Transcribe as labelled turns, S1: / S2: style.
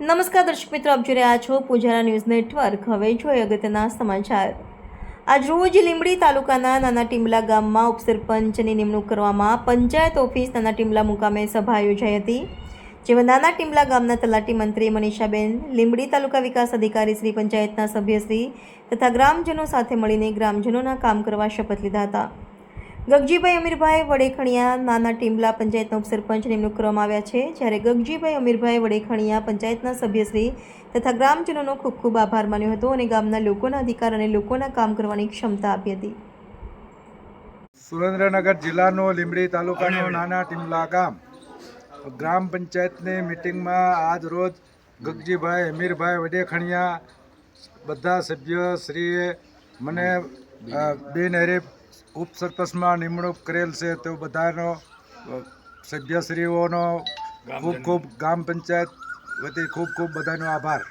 S1: નમસ્કાર દર્શક મિત્રો, આપ જોઈ રહ્યા છો પૂજારા ન્યૂઝ નેટવર્ક. હવે જોઈએ અગત્યના સમાચાર. આજ રોજ લીંબડી તાલુકાના નાના ટીમલા ગામમાં ઉપસરપંચની નિમણૂક કરવામાં પંચાયત ઓફિસ નાના ટીમલા મુકામે સભા યોજાઈ હતી, જેમાં નાના ટીમલા ગામના તલાટી મંત્રી મનીષાબેન, લીંબડી તાલુકા વિકાસ અધિકારી શ્રી પંચાયતના સભ્યશ્રી તથા ગ્રામજનો સાથે મળીને ગ્રામજનોના કામ કરવા શપથ લીધા હતા. ગગજીભાઈ અમીરભાઈ વડેખણિયા નાના ટીમલા પંચાયતના ઉપસરપંચ નિમણૂક કરવામાં આવ્યા છે. જ્યારે ગગજીભાઈ અમીરભાઈ વડેખણિયા પંચાયતના સભ્યશ્રી તથા ગ્રામજનોનો ખૂબ ખૂબ આભાર માન્યો હતો અને ગામના લોકોના અધિકાર અને લોકોના કામ કરવાની ક્ષમતા આપી હતી.
S2: સુરેન્દ્રનગર જિલ્લાનો લીંબડી તાલુકાનો નાના ટીમલા ગામ. ગ્રામ પંચાયતની મિટિંગમાં આજ રોજ ગગજીભાઈ અમીરભાઈ વડેખણિયા બધા સભ્યશ્રીએ મને બિનહરીફ ઉપસરપંચમાં નિમણૂક કરેલ છે તે બધાનો સભ્યશ્રીઓનો ખૂબ ખૂબ ગ્રામ પંચાયત વતી ખૂબ ખૂબ બધાનો આભાર.